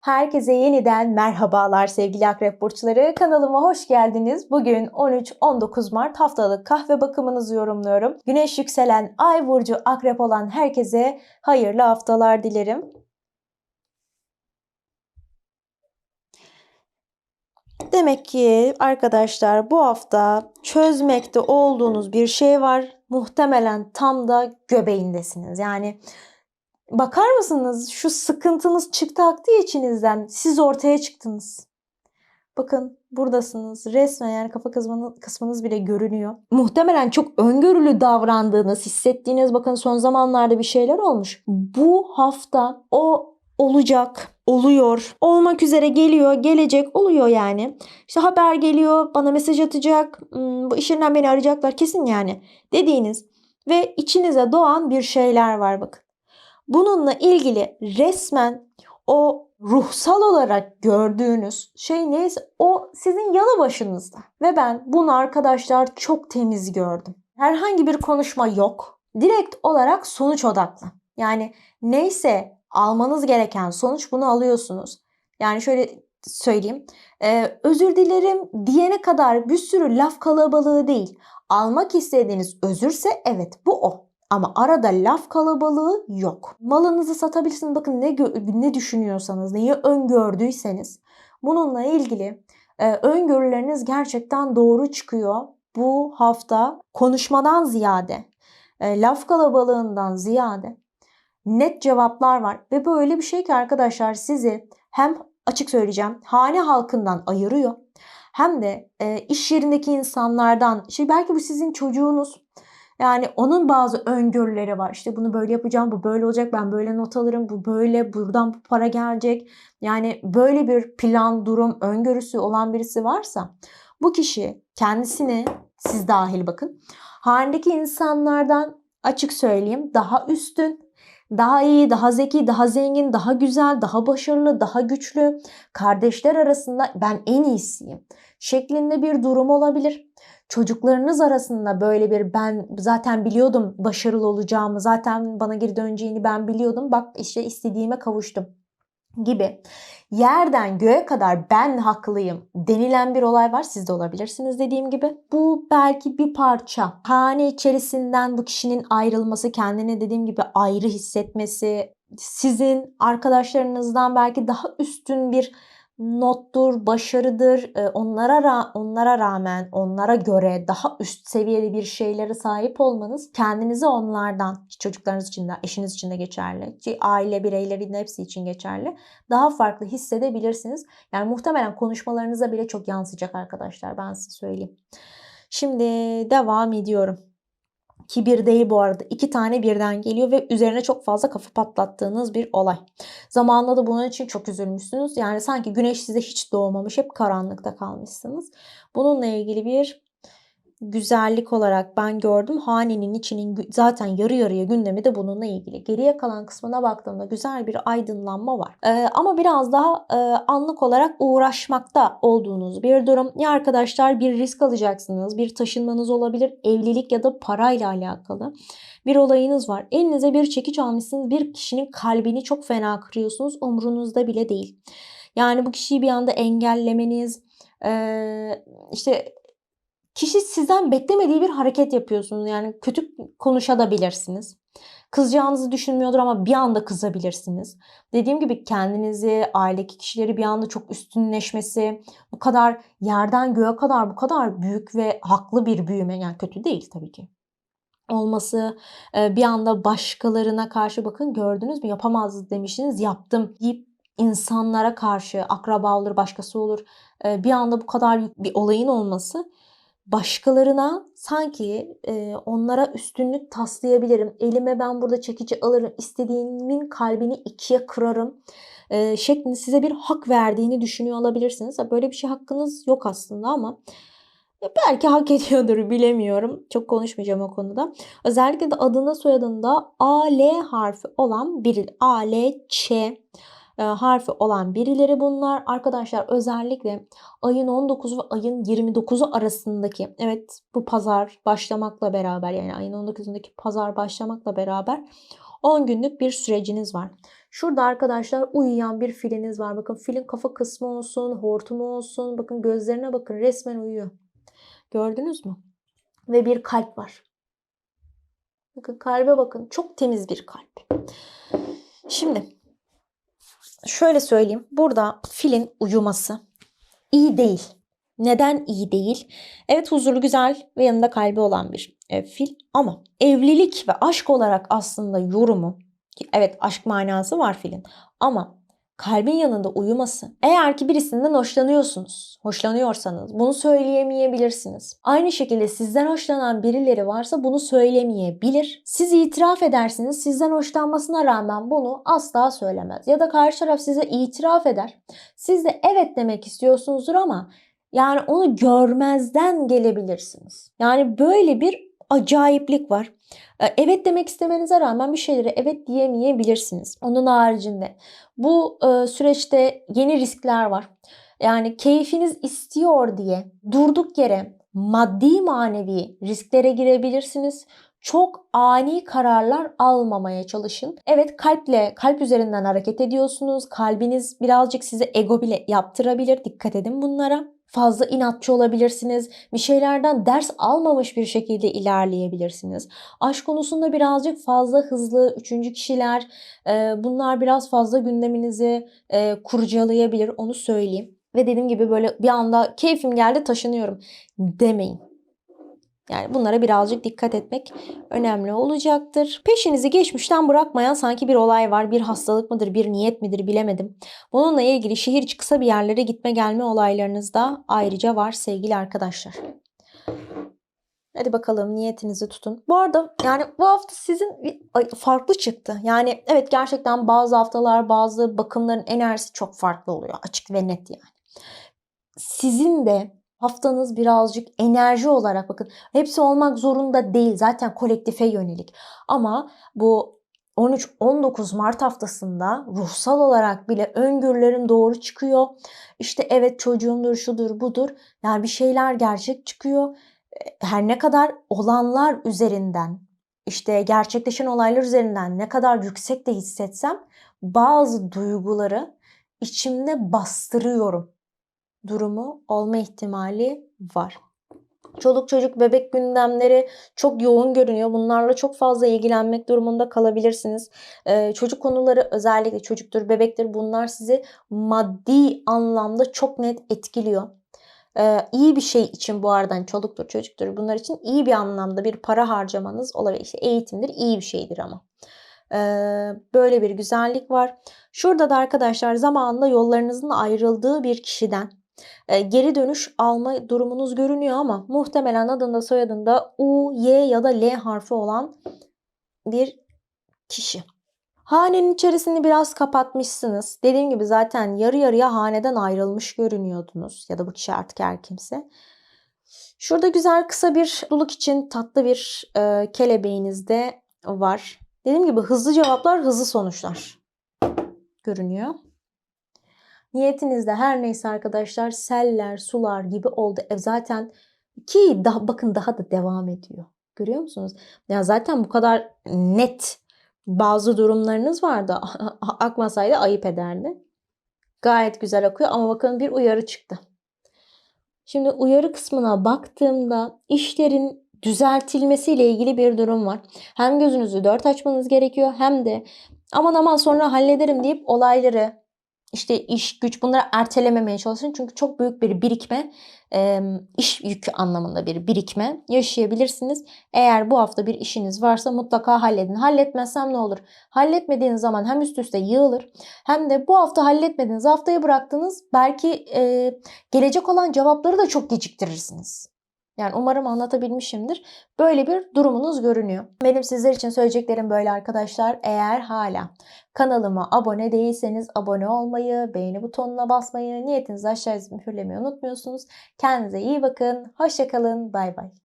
Herkese yeniden merhabalar sevgili akrep burçları. Kanalıma hoş geldiniz. Bugün 13-19 Mart haftalık kahve bakımınızı yorumluyorum. Güneş yükselen ay burcu akrep olan herkese hayırlı haftalar dilerim. Demek ki arkadaşlar bu hafta çözmekte olduğunuz bir şey var. Muhtemelen tam da göbeğindesiniz. Yani bakar mısınız şu sıkıntınız çıktı aktı içinizden. Siz ortaya çıktınız. Bakın buradasınız. Resmen yani kafa kısmınız, kısmınız bile görünüyor. Muhtemelen çok öngörülü davrandığınız, hissettiğiniz bakın son zamanlarda bir şeyler olmuş. Bu hafta o olacak, oluyor, olmak üzere geliyor, gelecek, oluyor yani. İşte haber geliyor, bana mesaj atacak, bu iş yerinden beni arayacaklar kesin yani dediğiniz ve içinize doğan bir şeyler var bakın. Bununla ilgili resmen o ruhsal olarak gördüğünüz şey neyse o sizin yanı başınızda. Ve ben bunu arkadaşlar çok temiz gördüm. Herhangi bir konuşma yok. Direkt olarak sonuç odaklı. Yani neyse almanız gereken sonuç bunu alıyorsunuz. Yani şöyle söyleyeyim. Ee, özür dilerim diyene kadar bir sürü laf kalabalığı değil. Almak istediğiniz özürse evet bu o. Ama arada laf kalabalığı yok. Malınızı satabilirsiniz. Bakın ne ne düşünüyorsanız, neyi öngördüyseniz bununla ilgili e, öngörüleriniz gerçekten doğru çıkıyor. Bu hafta konuşmadan ziyade, e, laf kalabalığından ziyade net cevaplar var ve böyle bir şey ki arkadaşlar sizi hem açık söyleyeceğim hane halkından ayırıyor hem de e, iş yerindeki insanlardan işte belki bu sizin çocuğunuz yani onun bazı öngörüleri var. İşte bunu böyle yapacağım, bu böyle olacak, ben böyle not alırım, bu böyle, buradan bu para gelecek. Yani böyle bir plan, durum, öngörüsü olan birisi varsa bu kişi kendisini, siz dahil bakın, halindeki insanlardan açık söyleyeyim daha üstün, daha iyi, daha zeki, daha zengin, daha güzel, daha başarılı, daha güçlü, kardeşler arasında ben en iyisiyim şeklinde bir durum olabilir. Çocuklarınız arasında böyle bir ben zaten biliyordum başarılı olacağımı, zaten bana geri döneceğini ben biliyordum. Bak işte istediğime kavuştum gibi yerden göğe kadar ben haklıyım denilen bir olay var. Siz de olabilirsiniz dediğim gibi. Bu belki bir parça. Hane içerisinden bu kişinin ayrılması, kendini dediğim gibi ayrı hissetmesi, sizin arkadaşlarınızdan belki daha üstün bir nottur, başarıdır. Onlara onlara rağmen, onlara göre daha üst seviyeli bir şeylere sahip olmanız kendinizi onlardan, çocuklarınız için de, eşiniz için de geçerli, ki aile bireylerinin hepsi için geçerli. Daha farklı hissedebilirsiniz. Yani muhtemelen konuşmalarınıza bile çok yansıyacak arkadaşlar. Ben size söyleyeyim. Şimdi devam ediyorum. Ki bir değil bu arada. iki tane birden geliyor ve üzerine çok fazla kafa patlattığınız bir olay. Zamanında da bunun için çok üzülmüşsünüz. Yani sanki güneş size hiç doğmamış. Hep karanlıkta kalmışsınız. Bununla ilgili bir güzellik olarak ben gördüm. Hanenin içinin zaten yarı yarıya gündemi de bununla ilgili. Geriye kalan kısmına baktığımda güzel bir aydınlanma var. Ee, ama biraz daha e, anlık olarak uğraşmakta olduğunuz bir durum. Ya arkadaşlar bir risk alacaksınız. Bir taşınmanız olabilir. Evlilik ya da parayla alakalı bir olayınız var. Elinize bir çekiç almışsınız. Bir kişinin kalbini çok fena kırıyorsunuz. Umrunuzda bile değil. Yani bu kişiyi bir anda engellemeniz, işte kişi sizden beklemediği bir hareket yapıyorsunuz. Yani kötü konuşabilirsiniz. Kızacağınızı düşünmüyordur ama bir anda kızabilirsiniz. Dediğim gibi kendinizi, ailedeki kişileri bir anda çok üstünleşmesi, bu kadar yerden göğe kadar bu kadar büyük ve haklı bir büyüme yani kötü değil tabii ki olması, bir anda başkalarına karşı bakın gördünüz mü yapamaz demiştiniz yaptım deyip insanlara karşı akraba olur başkası olur bir anda bu kadar bir olayın olması başkalarına sanki e, onlara üstünlük taslayabilirim. Elime ben burada çekici alırım. istediğimin kalbini ikiye kırarım. E, şeklinde size bir hak verdiğini düşünüyor olabilirsiniz. Böyle bir şey hakkınız yok aslında ama belki hak ediyordur bilemiyorum. Çok konuşmayacağım o konuda. Özellikle de adında soyadında A, L harfi olan biri. A, L, Ç e, harfi olan birileri bunlar. Arkadaşlar özellikle ayın 19 ve ayın 29'u arasındaki evet bu pazar başlamakla beraber yani ayın 19'undaki pazar başlamakla beraber 10 günlük bir süreciniz var. Şurada arkadaşlar uyuyan bir filiniz var. Bakın filin kafa kısmı olsun, hortumu olsun. Bakın gözlerine bakın resmen uyuyor. Gördünüz mü? Ve bir kalp var. Bakın kalbe bakın. Çok temiz bir kalp. Şimdi şöyle söyleyeyim. Burada filin uyuması iyi değil. Neden iyi değil? Evet huzurlu, güzel ve yanında kalbi olan bir e, fil ama evlilik ve aşk olarak aslında yorumu evet aşk manası var filin ama kalbin yanında uyuması. Eğer ki birisinden hoşlanıyorsunuz, hoşlanıyorsanız bunu söyleyemeyebilirsiniz. Aynı şekilde sizden hoşlanan birileri varsa bunu söylemeyebilir. Siz itiraf edersiniz, sizden hoşlanmasına rağmen bunu asla söylemez. Ya da karşı taraf size itiraf eder. Siz de evet demek istiyorsunuzdur ama yani onu görmezden gelebilirsiniz. Yani böyle bir acayiplik var. E, Evet demek istemenize rağmen bir şeylere evet diyemeyebilirsiniz. Onun haricinde bu e, süreçte yeni riskler var. Yani keyfiniz istiyor diye durduk yere maddi manevi risklere girebilirsiniz. Çok ani kararlar almamaya çalışın. Evet kalple, kalp üzerinden hareket ediyorsunuz. Kalbiniz birazcık size ego bile yaptırabilir. Dikkat edin bunlara fazla inatçı olabilirsiniz. Bir şeylerden ders almamış bir şekilde ilerleyebilirsiniz. Aşk konusunda birazcık fazla hızlı, üçüncü kişiler e, bunlar biraz fazla gündeminizi e, kurcalayabilir onu söyleyeyim. Ve dediğim gibi böyle bir anda keyfim geldi taşınıyorum demeyin. Yani bunlara birazcık dikkat etmek önemli olacaktır. Peşinizi geçmişten bırakmayan sanki bir olay var. Bir hastalık mıdır, bir niyet midir bilemedim. Bununla ilgili şehir içi kısa bir yerlere gitme gelme olaylarınız da ayrıca var sevgili arkadaşlar. Hadi bakalım niyetinizi tutun. Bu arada yani bu hafta sizin ay, farklı çıktı. Yani evet gerçekten bazı haftalar bazı bakımların enerjisi çok farklı oluyor. Açık ve net yani. Sizin de haftanız birazcık enerji olarak bakın hepsi olmak zorunda değil zaten kolektife yönelik. Ama bu 13-19 Mart haftasında ruhsal olarak bile öngörülerim doğru çıkıyor. İşte evet çocuğumdur, şudur, budur. Yani bir şeyler gerçek çıkıyor. Her ne kadar olanlar üzerinden, işte gerçekleşen olaylar üzerinden ne kadar yüksek de hissetsem bazı duyguları içimde bastırıyorum durumu olma ihtimali var. Çoluk çocuk bebek gündemleri çok yoğun görünüyor. Bunlarla çok fazla ilgilenmek durumunda kalabilirsiniz. Ee, çocuk konuları özellikle çocuktur, bebektir bunlar sizi maddi anlamda çok net etkiliyor. Ee, iyi bir şey için bu aradan çoluktur, çocuktur bunlar için iyi bir anlamda bir para harcamanız olabilir. İşte eğitimdir, iyi bir şeydir ama. Ee, böyle bir güzellik var. Şurada da arkadaşlar zamanında yollarınızın ayrıldığı bir kişiden geri dönüş alma durumunuz görünüyor ama muhtemelen adında soyadında U, Y ya da L harfi olan bir kişi. Hanenin içerisini biraz kapatmışsınız. Dediğim gibi zaten yarı yarıya haneden ayrılmış görünüyordunuz. Ya da bu kişi artık her kimse. Şurada güzel kısa bir duluk için tatlı bir e, kelebeğiniz de var. Dediğim gibi hızlı cevaplar, hızlı sonuçlar görünüyor. Niyetinizde her neyse arkadaşlar seller, sular gibi oldu. E zaten ki daha bakın daha da devam ediyor. Görüyor musunuz? Ya zaten bu kadar net bazı durumlarınız vardı. Akmasaydı ayıp ederdi. Gayet güzel akıyor ama bakın bir uyarı çıktı. Şimdi uyarı kısmına baktığımda işlerin düzeltilmesiyle ilgili bir durum var. Hem gözünüzü dört açmanız gerekiyor hem de aman aman sonra hallederim deyip olayları işte iş güç bunları ertelememeye çalışın. Çünkü çok büyük bir birikme, iş yükü anlamında bir birikme yaşayabilirsiniz. Eğer bu hafta bir işiniz varsa mutlaka halledin. Halletmezsem ne olur? Halletmediğiniz zaman hem üst üste yığılır hem de bu hafta halletmediğiniz haftaya bıraktığınız belki gelecek olan cevapları da çok geciktirirsiniz. Yani umarım anlatabilmişimdir. Böyle bir durumunuz görünüyor. Benim sizler için söyleyeceklerim böyle arkadaşlar. Eğer hala kanalıma abone değilseniz abone olmayı, beğeni butonuna basmayı, niyetinizi aşağıya mühürlemeyi unutmuyorsunuz. Kendinize iyi bakın. Hoşçakalın. Bay bay.